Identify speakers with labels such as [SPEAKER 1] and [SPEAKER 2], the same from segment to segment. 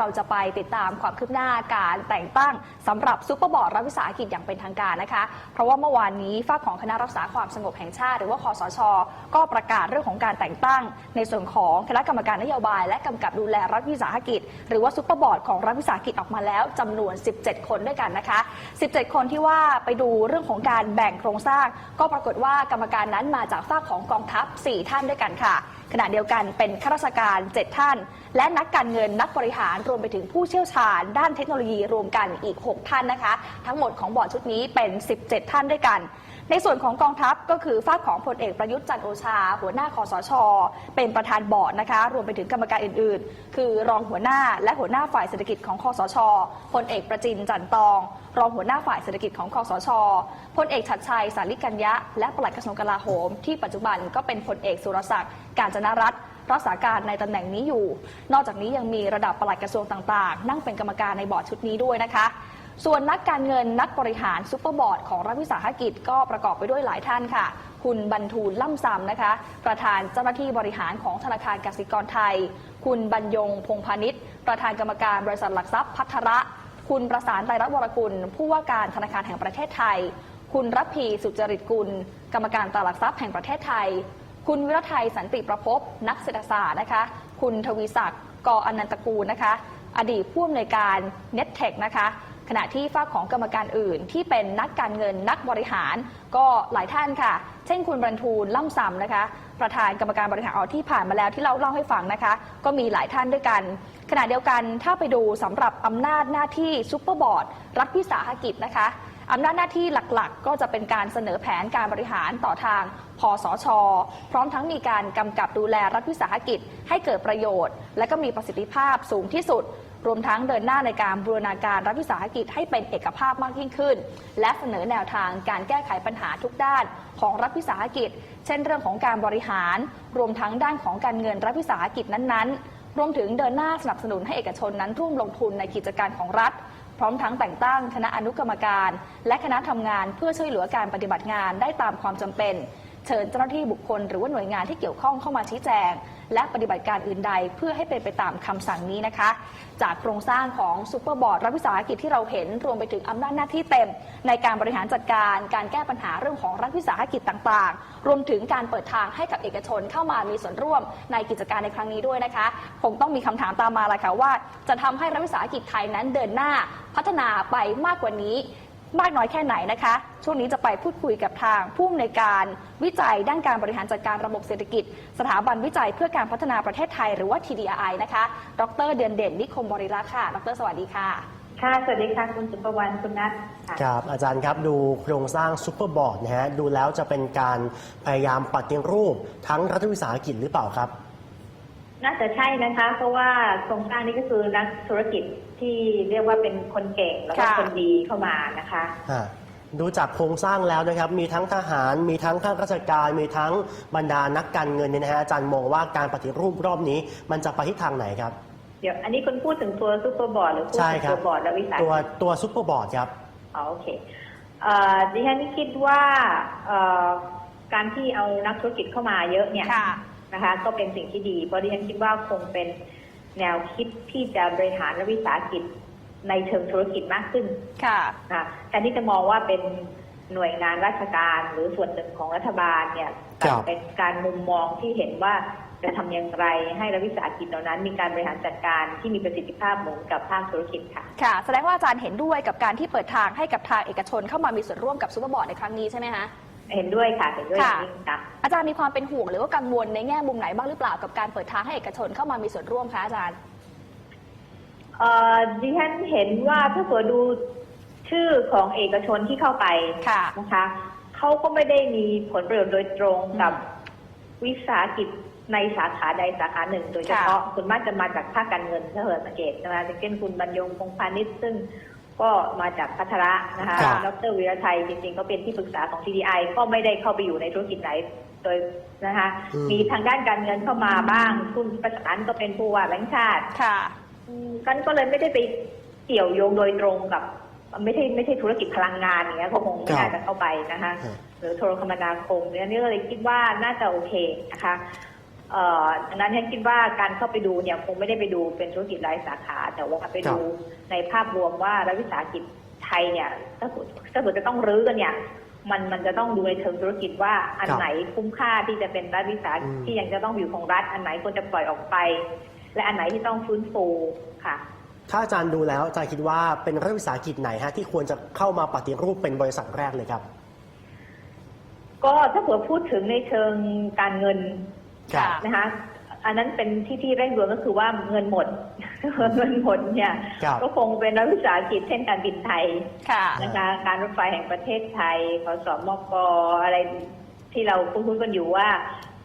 [SPEAKER 1] เราจะไปติดตามความคืบหน้าการแต่งตั้งสำหรับซุปเปอร์บอร์ดรัฐวิสาหกิจอย่างเป็นทางการนะคะ เพราะว่าเมื่อวานนี้ฝ้าของคณะรักษาความสงบแห่งชาติ หรือว่าคอสช ก็ประกาศเรื่องของการแต่งตั้ง ในส่วนของคณะกรรมการนโยบาย และกำกับดูแลรัฐวิสาหกิจ หรือว่าซุปเปอร์บอร์ดของรัฐวิสาหกิจออกมาแล้วจำนวน 17 คนด้วยกันนะคะ 17 คนที่ว่าไปดูเรื่องของการแบ่งโครงสร้าง ก็ปรากฏว่ากรรมการนั้นมาจากฝ้าของกองทัพ 4 ท่านด้วยกันค่ะ ขณะเดียวกันเป็นข้าราชการ 7 ท่าน และนักการเงินนักบริหารรวมไปถึงผู้เชี่ยวชาญ ด้านเทคโนโลยีรวมกันอีก 6 ท่านนะคะ ทั้งหมดของบอร์ดชุดนี้เป็น 17 ท่านด้วยกัน ในส่วนของกองทัพก็คือฝาของพลเอกประยุทธ์จันโอชา หัวหน้าคอสช เป็นประธานบอร์ดนะคะ รวมไปถึงกรรมการอื่นๆ คือรองหัวหน้าและหัวหน้าฝ่ายเศรษฐกิจของคอสชพลเอกประจินจันตอง รองหัวหน้าฝ่ายเศรษฐกิจของคอสชพลเอกชัดชัยสาริกัญญะและปลัดกระทรวงกลาโหม ที่ปัจจุบันก็เป็นพลเอกสุรศักดิ์การจนรัตน์รักษาการในตำแหน่งนี้อยู่ นอกจากนี้ยังมีระดับปลัดกระทรวงต่างๆ นั่งเป็นกรรมการในบอร์ดชุดนี้ด้วยนะคะ ส่วนนักการเงินนักบริหารซูเปอร์บอร์ดของรัฐวิสาหกิจก็ประกอบไปด้วยหลายท่านค่ะ คุณบรรทูลล่ำซำนะคะ ประธานเจ้าหน้าที่บริหารของธนาคารกสิกรไทย คุณบรรยงพงพาณิชย์ ประธานกรรมการบริษัทหลักทรัพย์พัทระ คุณประสานไตรรัตน์วรกุล ผู้ว่าการธนาคารแห่งประเทศไทย คุณรัพีสุจริตกุล กรรมการตลาดหลักทรัพย์แห่งประเทศไทย คุณวิรไทยสันติประพบนักเศรษฐศาสตร์นะคะ คุณทวีศักดิ์กอนันตกูลนะคะ อดีตผู้อำนวยการ n e t t e c h นะคะ ขณะที่ฝ้ากของกรรมการอื่น ที่เป็นนักการเงินนักบริหาร ก็หลายท่านค่ะ เช่นคุณบรรทูลล่ำซำนะคะ ประธานกรรมการบริหารออที่ผ่านมาแล้วที่เราเล่าให้ฟังนะคะ ก็มีหลายท่านด้วยกัน ขณะเดียวกันถ้าไปดูสำหรับอำนาจหน้าที่ซุปเปอร์บอร์ดรัฐวิสาหกิจนะคะอำนาจหน้าที่หลักๆ ก็จะเป็นการเสนอแผนการบริหารต่อทางพสช พร้อมทั้งมีการกำกับดูแลรัฐวิสาหกิจให้เกิดประโยชน์ และก็มีประสิทธิภาพสูงที่สุด รวมทั้งเดินหน้าในการบูรณาการรัฐวิสาหกิจให้เป็นเอกภาพมากยิ่งขึ้น และเสนอแนวทางการแก้ไขปัญหาทุกด้านของรัฐวิสาหกิจ เช่นเรื่องของการบริหาร รวมทั้งด้านของการเงินรัฐวิสาหกิจนั้นๆ รวมถึงเดินหน้าสนับสนุนให้เอกชนนั้นร่วมลงทุนในกิจการของรัฐพร้อมทั้งแต่งตั้งคณะอนุกรรมการ และคณะทำงานเพื่อช่วยเหลือการปฏิบัติงานได้ตามความจำเป็น เชิญเจ้าหน้าที่บุคคล หรือว่าหน่วยงานที่เกี่ยวข้องเข้ามาชี้แจง และปฏิบัติการอื่นใด เพื่อให้เป็นไปตามคำสั่งนี้นะคะ จากโครงสร้างของซูเปอร์บอร์ดรัฐวิสาหกิจที่เราเห็นรวมไปถึงอำนาจหน้าที่เต็ม ในการบริหารจัดการการแก้ปัญหาเรื่องของรัฐวิสาหกิจต่างๆ รวมถึงการเปิดทางให้กับเอกชนเข้ามามีส่วนร่วมในกิจการในครั้งนี้ด้วยนะคะคงต้องมีคำถามตามมาละค่ะว่า จะทำให้รัฐวิสาหกิจไทยนั้นเดินหน้าพัฒนาไปมากกว่านี้ มากน้อยแค่ไหนนะคะ ช่วงนี้จะไปพูดคุยกับทางผู้อำนวยการวิจัยด้านการบริหารจัดการระบบเศรษฐกิจ สถาบันวิจัยเพื่อการพัฒนาประเทศไทยหรือว่า TDI นะคะ ดรเดือนเด่นนิคมบริรักษ์ค่ะ ดรสวัสดีค่ะ
[SPEAKER 2] ค่ะ สวัสดีค่ะ คุณสุภวรรณคุณนัทค่ะ
[SPEAKER 3] ครับอาจารย์ครับดูโครงสร้างซูเปอร์บอร์ดนะฮะดูแล้วจะเป็นการพยายามปฏิรูปทั้งรัฐวิสาหกิจหรือเปล่าครับ
[SPEAKER 2] น่าจะใช่นะคะ เพราะว่าโครงสร้างนี้ก็คือนักธุรกิจ ที่เรียกว่าเป็นคนเก่งแล้วก็
[SPEAKER 1] ค่ะ
[SPEAKER 2] คนดีเข้ามานะคะ
[SPEAKER 3] อ่าดูจากโครงสร้างแล้วนะครับ มีทั้งทหาร มีทั้งข้าราชการ มีทั้งบรรดานักการเงินเนี่ยนะฮะอาจารย์มองว่าการปฏิรูปรอบนี้ มันจะไปทิศทางไหนครับ
[SPEAKER 2] เดี๋ยวอันนี้คุณพูดถึงตัวซูเปอร์บอร์ดหรือพูด
[SPEAKER 3] ใช่
[SPEAKER 2] ถึง
[SPEAKER 3] ครั
[SPEAKER 2] ตั
[SPEAKER 3] บ
[SPEAKER 2] วบอร์ดและวิสาห
[SPEAKER 3] ตัว
[SPEAKER 2] กิจ
[SPEAKER 3] ตัวซูเปอร์บอร์ดครับ
[SPEAKER 2] อ๋อโอเคเอ่อดิฉันคิดว่าเอ่อการที่เอานักธุรกิจเข้ามาเยอะเนี่ย
[SPEAKER 1] ค่ะ
[SPEAKER 2] นะคะ ก็เป็นสิ่งที่ดี เพราะดิฉันคิดว่าคงเป็น แนวคิดที่จะบริหารและวิสาหกิจในเชิงธุรกิจมากขึ้น
[SPEAKER 1] ค่ะ
[SPEAKER 2] นะแทนที่จะมองว่าเป็นหน่วยงานราชการหรือส่วนหนึ่งของรัฐบาลเนี่ย
[SPEAKER 3] ครับ
[SPEAKER 2] เป็นการมุมมองที่เห็นว่าจะทำอย่างไรให้รัฐวิสาหกิจเหล่านั้น มีการบริหารจัดการที่มีประสิทธิภาพเหมือนกับภาคธุรกิจค่ะ
[SPEAKER 1] ค่ะ แสดงว่าอาจารย์เห็นด้วยกับการที่เปิดทางให้กับทางเอกชนเข้ามามีส่วนร่วมกับซูเปอร์บอร์ดในครั้งนี้ใช่ไหมคะ
[SPEAKER 2] เห็นด้วยค่ะเห็นด้วยอ
[SPEAKER 1] ค่ะ
[SPEAKER 2] ย่างยิ่งค่ะ
[SPEAKER 1] อาจารย์มีความเป็นห่วงหรือว่ากังวลในแง่มุมไหนบ้างหรือเปล่ากับการเปิดทางให้เอกชนเข้ามามีส่วนร่วมคะอาจารย์
[SPEAKER 2] เอ่อดิฉันเห็นว่าถ้าเกิดดูชื่อของเอกชนที่เข้าไป
[SPEAKER 1] ค่ะ
[SPEAKER 2] นะคะ เขาก็ไม่ได้มีผลประโยชน์โดยตรงกับ
[SPEAKER 1] อืม
[SPEAKER 2] วิสาหกิจในสาขาใดสาขาหนึ่ง โดยเฉพาะคุณมากจะมาจากภาคการเงินถ้าเกิดสังเกตนะคะอย่างเช่นคุณบรรยงพงษ์พาณิชย์ซึ่ง ก็มาจากพัทระนะคะ
[SPEAKER 3] ครับ
[SPEAKER 2] ดรวีระชัยจริงๆ ก็เป็นที่ปรึกษาของ TDI ก็ไม่ได้เข้าไปอยู่ในธุรกิจไหนโดยนะคะ
[SPEAKER 3] อืม
[SPEAKER 2] มีทางด้านการเงินเข้ามาบ้าง คุณประสานก็เป็นผู้ว่าแบงก์ชาติ
[SPEAKER 1] ค่ะ
[SPEAKER 2] อืมกันก็เลยไม่ได้ไปเกี่ยวโยงโดยตรงกับ ไม่ใช่ไม่ใช่ธุรกิจพลังงานอย่างเงี้ยเขาคงไม่น่าจะเข้าไปนะคะ
[SPEAKER 3] ครับ
[SPEAKER 2] หรือโทรคมนาคมเนี่ยนี่ก็เลยคิดว่าน่าจะโอเคนะคะ เเอ่อดังนั้นฉันคิดว่าการเข้าไปดูเนี่ยคงไม่ได้ไปดูเป็นธุรกิจรายสาขา แต่ว่าไปดูในภาพรวมว่ารัฐวิสาหกิจไทยเนี่ยถ้าเกิดถ้าเกิดจะต้องรื้อกันเนี่ยมันมันจะต้องดูในเชิงธุรกิจว่าอันไหนคุ้มค่าที่จะเป็นรัฐวิสาหกิจที่ยังจะต้องอยู่ของรัฐ อันไหนควรจะปล่อยออกไป และอันไหนที่ต้องฟื้นฟูค่ะ
[SPEAKER 3] ถ้าอาจารย์ดูแล้วอาจารย์คิดว่าเป็นรัฐวิสาหกิจไหนฮะที่ควรจะเข้ามาปฏิรูปเป็นบริษัทแรกเลยครับ
[SPEAKER 2] ก็ถ้าเผื่อพูดถึงในเชิงการเงิน
[SPEAKER 1] ค่ะ
[SPEAKER 2] นะคะอันนั้นเป็นที่ที่เร่งด่วนก็คือว่าเงินหมด เงินหมดเนี่ย
[SPEAKER 3] ครับ
[SPEAKER 2] ก็คงเป็นรัฐวิสาหกิจเช่นการบินไทย
[SPEAKER 1] ค่ะ
[SPEAKER 2] นะคะการรถไฟแห่งประเทศไทยขสมกอะไรที่เราคุ้นๆกันอยู่ว่า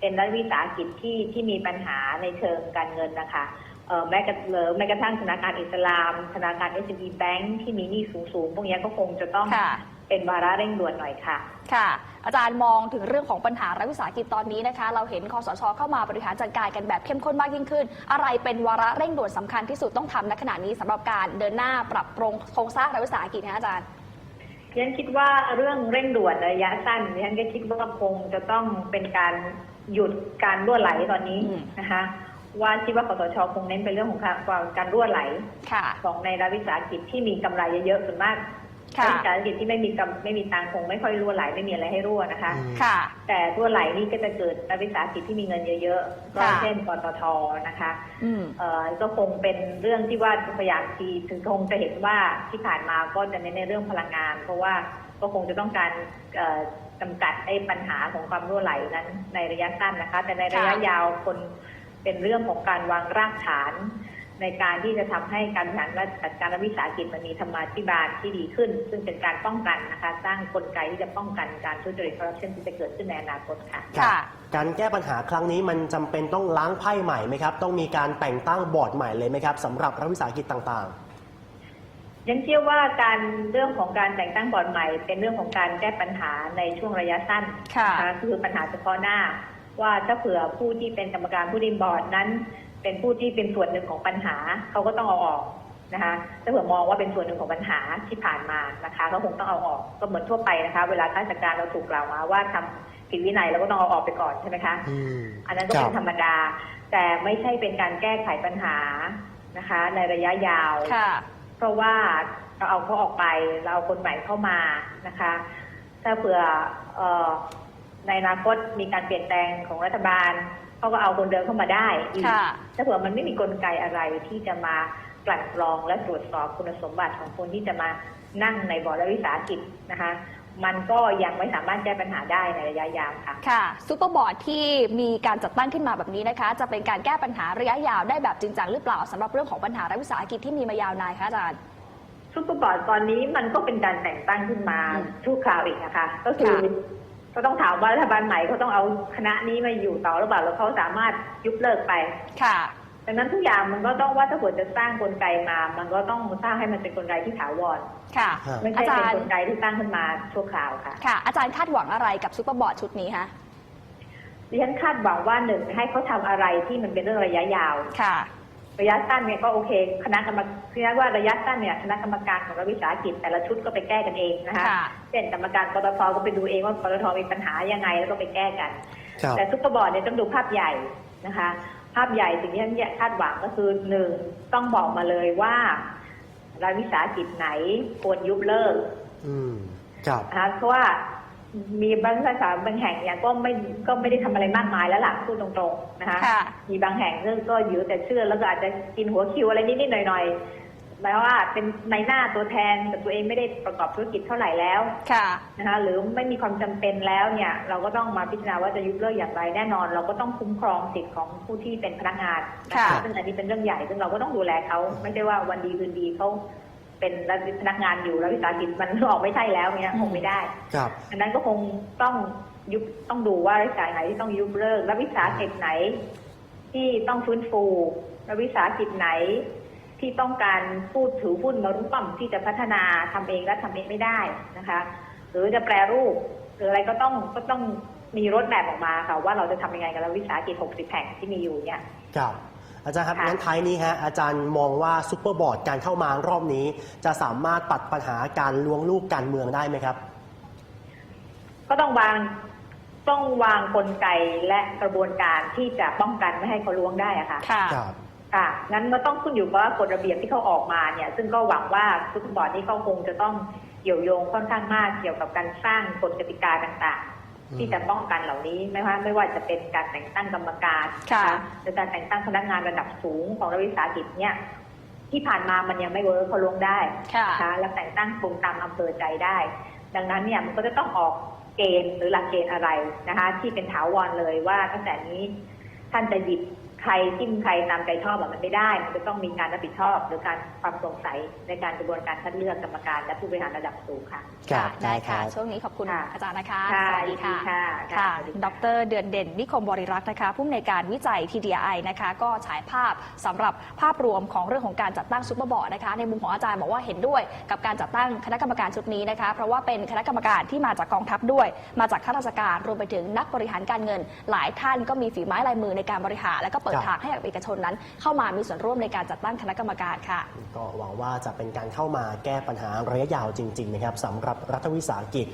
[SPEAKER 2] เป็นรัฐวิสาหกิจที่ที่มีปัญหาในเชิงการเงินนะคะเอ่อแม้กระเอ่อแม้กระทั่งธนาคารอิสลาม ธนาคาร s อ b Bank ที่มีหนี้สูงๆพวกเนี้ยก็คงจะต้อง
[SPEAKER 1] ค่ะ
[SPEAKER 2] เป็นวาระเร่งด่วนหน่อยค่ะ
[SPEAKER 1] ค่ะ อาจารย์มองถึงเรื่องของปัญหารัฐวิสาหกิจตอนนี้นะคะ เราเห็นคอสชเข้ามาบริหารจัดการกันแบบเข้มข้นมากยิ่งขึ้น อะไรเป็นวาระเร่งด่วนสำคัญที่สุดต้องทำในขณะนี้สำหรับการเดินหน้าปรับปรุงโครงสร้างรัฐวิสาหกิจนะอาจารย์
[SPEAKER 2] ดิฉันคิดว่าเรื่องเร่งด่วนระยะสั้นดิฉันก็คิดว่าคงจะต้องเป็นการหยุดการรั่วไหลตอนนี้
[SPEAKER 1] อืม
[SPEAKER 2] นะคะว่าคิดว่าคสชคงเน้นเป็นเรื่องของการการรั่วไหล
[SPEAKER 1] ค่ะ
[SPEAKER 2] ของในรัฐวิสาหกิจที่มีกำไรเยอะๆส่วนมาก
[SPEAKER 1] ค่ะ
[SPEAKER 2] รัฐวิสาหกิจที่ไม่มีกำไม่มีตังค์คงไม่ค่อยรั่วไหลไม่มีอะไรให้รั่วนะคะ
[SPEAKER 3] อืม
[SPEAKER 1] ค่ะ
[SPEAKER 2] แต่รั่วไหลนี่ก็จะเกิดรัฐวิสาหกิจที่มีเงินเยอะๆก็
[SPEAKER 1] ค่ะ
[SPEAKER 2] เช่นปตทนะคะ
[SPEAKER 1] อืม
[SPEAKER 2] เอ่อก็คงเป็นเรื่องที่ว่าพยายามทีถึงคงจะเห็นว่าที่ผ่านมาก็จะเน้นในเรื่องพลังงาน เพราะว่าก็คงจะต้องการเอ่อจำกัดไอ้ปัญหาของความรั่วไหลนั้นในระยะสั้นนะคะ แต่ในระยะ
[SPEAKER 1] ค่ะ
[SPEAKER 2] ยาวคนเป็นเรื่องของการวางรากฐาน ในการที่จะทำให้การบริหารราชจัดการรัฐวิสาหกิจมันมีธรรมาธิบาลที่ดีขึ้น ซึ่งเป็นการป้องกันนะคะสร้างกลไกที่จะป้องกันการทุจริตคอร์รัปชันที่จะเกิดขึ้นในอนาคตค่ะ
[SPEAKER 1] ค่ะ
[SPEAKER 3] การแก้ปัญหาครั้งนี้มันจำเป็นต้องล้างไพ่ใหม่ไหมครับ ต้องมีการแต่งตั้งบอร์ดใหม่เลยไหมครับสำหรับรัฐวิสาหกิจต่าง
[SPEAKER 2] ยังเชื่อว่าการเรื่องของการแต่งตั้งบอร์ดใหม่ เป็นเรื่องของการแก้ปัญหาในช่วงระยะสั้น
[SPEAKER 1] ค่ะ
[SPEAKER 2] นะคะคือปัญหาเฉพาะหน้า ว่าถ้าเผื่อผู้ที่เป็นกรรมการผู้ดินบอร์ดนั้น เป็นผู้ที่เป็นส่วนหนึ่งของปัญหาเขาก็ต้องเอาออกนะคะถ้าเผื่อมองว่าเป็นส่วนหนึ่งของปัญหาที่ผ่านมานะคะก็คงต้องเอาออกก็เหมือนทั่วไปนะคะ เวลาข้าราชการเราถูกกล่าวมาว่าทำผิดวินัยเราก็ต้องเอาออกไปก่อนใช่ไหมคะ
[SPEAKER 3] ๆอืม
[SPEAKER 2] อันนั้นก็เป็นธรรมดา แต่ไม่ใช่เป็นการแก้ไขปัญหานะคะ ในระยะยาว
[SPEAKER 1] ค่ะ
[SPEAKER 2] เพราะว่าเราเอาเขาออกไปเราเอาคนใหม่เข้ามานะคะ ถ้าเผื่อเออในอนาคตมีการเปลี่ยนแปลงของรัฐบาล เขาก็เอาคนเดิมเข้ามาได้อีก
[SPEAKER 1] ค่ะ
[SPEAKER 2] ถ้าเผื่อมันไม่มีกลไกอะไรที่จะมากลั่นกรองและตรวจสอบคุณสมบัติของคนที่จะมานั่งในบอร์ดรัฐวิสาหกิจนะคะ มันก็ยังไม่สามารถแก้ปัญหาได้ในระยะยาวค่ะ
[SPEAKER 1] ค่ะซูเปอร์บอร์ดที่มีการจัดตั้งขึ้นมาแบบนี้นะคะ จะเป็นการแก้ปัญหาระยะยาวได้แบบจริงจังหรือเปล่าสำหรับเรื่องของปัญหารัฐวิสาหกิจที่มีมายาวนานคะอาจารย์
[SPEAKER 2] ซุปเปอร์บอร์ดตอนนี้มันก็เป็นการแต่งตั้งขึ้นมา
[SPEAKER 1] อืม
[SPEAKER 2] ชั่วคราวอีกนะคะ ก็คือ
[SPEAKER 1] ค่ะ
[SPEAKER 2] ก็ต้องถามว่ารัฐบาลใหม่เขาต้องเอาคณะนี้มาอยู่ต่อหรือเปล่าแล้วเขาสามารถยุบเลิกไป
[SPEAKER 1] ค่ะ
[SPEAKER 2] ดังนั้นทุกอย่างมันก็ต้องว่าถ้าเกิดจะสร้างกลไกมา มันก็ต้องสร้างให้มันเป็นกลไกที่ถาวร
[SPEAKER 1] ค่ะ
[SPEAKER 3] ฮะ
[SPEAKER 2] ไม่
[SPEAKER 1] อา
[SPEAKER 2] ใช่
[SPEAKER 1] จา
[SPEAKER 2] เป็น
[SPEAKER 1] รย์
[SPEAKER 2] กลไกที่ตั้งขึ้นมาชั่วคราวค่ะ
[SPEAKER 1] ค่ะ อาจารย์คาดหวังอะไรกับซูเปอร์บอร์ดชุดนี้คะ
[SPEAKER 2] ดิฉันคาดหวังว่าหนึ่งให้เขาทำอะไรที่มันเป็นเรื่องระยะยาว
[SPEAKER 1] ค่ะ
[SPEAKER 2] ระยะสั้นเนี่ยก็โอเค คณะกรรมคือว่าระยะสั้นเนี่ยคณะกรรมการของรัฐวิสาหกิจแต่ละชุดก็ไปแก้กันเองนะคะ
[SPEAKER 1] ค่ะ
[SPEAKER 2] เช่นกรรมการปตทก็ไปดูเองว่าปตทมีปัญหายังไงแล้วก็ไปแก้กัน
[SPEAKER 3] ครับ
[SPEAKER 2] แต่ซุปเปอร์บอร์ดเนี่ยต้องดูภาพใหญ่นะคะ ภาพใหญ่สิ่งที่ท่านคาดหวังก็คือหนึ่งต้องบอกมาเลยว่ารัฐวิสาหกิจไหนควรยุบเลิก
[SPEAKER 3] อืมครับ
[SPEAKER 2] นะคะเพราะว่า มีบางสาขาบางแห่งเนี่ยก็ไม่ก็ไม่ได้ทำอะไรมากมายแล้วล่ะพูดตรงๆนะคะ
[SPEAKER 1] ค่ะ
[SPEAKER 2] มีบางแห่งซึ่งก็อยู่แต่เชื่อแล้วก็อาจจะกินหัวคิวอะไรนิดๆหน่อยๆหมายว่าเป็นในหน้าตัวแทนแต่ตัวเองไม่ได้ประกอบธุรกิจเท่าไหร่แล้ว
[SPEAKER 1] ค่ะ
[SPEAKER 2] นะคะ หรือไม่มีความจำเป็นแล้วเนี่ย เราก็ต้องมาพิจารณาว่าจะยุบเลิกอย่างไรแน่นอน เราก็ต้องคุ้มครองสิทธิ์ของผู้ที่เป็นพนักงานนะ
[SPEAKER 1] ค่ะ
[SPEAKER 2] คะซึ่งอันนี้เป็นเรื่องใหญ่ซึ่งเราก็ต้องดูแลเขาไม่ใช่ว่าวันดีคืนดีเขา เป็นพนักงานอยู่แล้ววิสาหกิจมันออกไม่ใช่แล้วเนี่ยคงไม่ได้
[SPEAKER 3] ครับ
[SPEAKER 2] อันนั้นก็คงต้องยุบต้องดูว่าวิสาหกิจไหนที่ต้องยุบเลิก และวิสาหกิจไหน ที่ต้องฟื้นฟู และวิสาหกิจไหนที่ต้องการพูดถือหุ้นมาร่วมที่จะพัฒนาทำเองและทำเองไม่ได้นะคะ หรือจะแปรรูป หรืออะไรก็ต้องก็ต้องมีรถแบบออกมาค่ะว่าเราจะทำยังไงกับวิสาหกิจ 60 แห่งที่มีอยู่เนี่ย
[SPEAKER 3] ครับ อาจารย์ครับ
[SPEAKER 2] ค่ะ
[SPEAKER 3] งั้นท้ายนี้ฮะอาจารย์มองว่าซูเปอร์บอร์ดการเข้ามารอบนี้ จะสามารถตัดปัญหาการล้วงลูกการเมืองได้ไหมครับ
[SPEAKER 2] ก็ต้องวางต้องวางกลไกและกระบวนการที่จะป้องกันไม่ให้เขาล้วงได้อะค่ะ
[SPEAKER 1] ค่ะ
[SPEAKER 3] ครับ
[SPEAKER 2] ค่ะ งั้นมันต้องขึ้นอยู่กับว่ากฎระเบียบที่เขาออกมาเนี่ย ซึ่งก็หวังว่าฟุตบอลนี้เขาคงจะต้องเกี่ยวโยงค่อนข้างมากเกี่ยวกับการสร้างกฎกติกาต่าง
[SPEAKER 3] อืม
[SPEAKER 2] ๆ ที่จะป้องกันเหล่านี้ไม่ว่าไม่ว่าจะเป็นการแต่งตั้งกรรมการ
[SPEAKER 1] ค่ะ
[SPEAKER 2] นหรือการแต่งตั้งพนักงานระดับสูงของรัฐวิสาหกิจเนี่ยที่ผ่านมามันยังไม่เวิร์คเขาลงได้
[SPEAKER 1] ค่ะ
[SPEAKER 2] นะคะแล้วแต่งตั้งตรงตามอำเภอใจได้ ดังนั้นเนี่ยมันก็จะต้องออกเกณฑ์หรือหลักเกณฑ์อะไรนะคะ ที่เป็นถาวรเลยว่าตั้งแต่นี้ท่านจะหยิบ ใครจิ้มใครตามใจชอบแบบมันไม่ได้ มันจะต้องมีการรับผิดชอบหรือการความโปร่งใสในการกระบวนการคัดเลือกกรรมการและผู้บริหารระดับสูงค่ะ
[SPEAKER 3] ครับ
[SPEAKER 1] ได้ค่ะ
[SPEAKER 3] รับ
[SPEAKER 1] ช่วงนี้ขอบคุณ
[SPEAKER 2] ค่ะ
[SPEAKER 1] อาจารย์นะคะ
[SPEAKER 2] ค่ะ
[SPEAKER 1] สวัสดีค่ะ
[SPEAKER 2] ยินดีค่ะ
[SPEAKER 1] ค่ะ
[SPEAKER 2] สวัสดี
[SPEAKER 1] ด
[SPEAKER 2] ค่ะ
[SPEAKER 1] รเดือนเด่นนิคมบริรักษ์นะคะ ผู้อำนวยการวิจัย TDI นะคะ ก็ฉายภาพสำหรับภาพรวมของเรื่องของการจัดตั้งซุปเปอร์บอร์ดนะคะ ในมุมของอาจารย์บอกว่าเห็นด้วยกับการจัดตั้งคณะกรรมการชุดนี้นะคะ เพราะว่าเป็นคณะกรรมการที่มาจากกองทัพด้วย มาจากข้าราชการรวมไปถึงนักบริหารการเงิน หลายท่านก็มีฝีไม้ลายมือในการบริหารและก็เปิด
[SPEAKER 3] ครับ
[SPEAKER 1] ทางให้กับเอกชนนั้น เข้ามามีส่วนร่วมในการจัดตั้งคณะกรรมการค่ะ
[SPEAKER 3] ก็หวังว่าจะเป็นการเข้ามาแก้ปัญหาระยะยาวจริงๆนะครับสำหรับรัฐวิสาหกิจ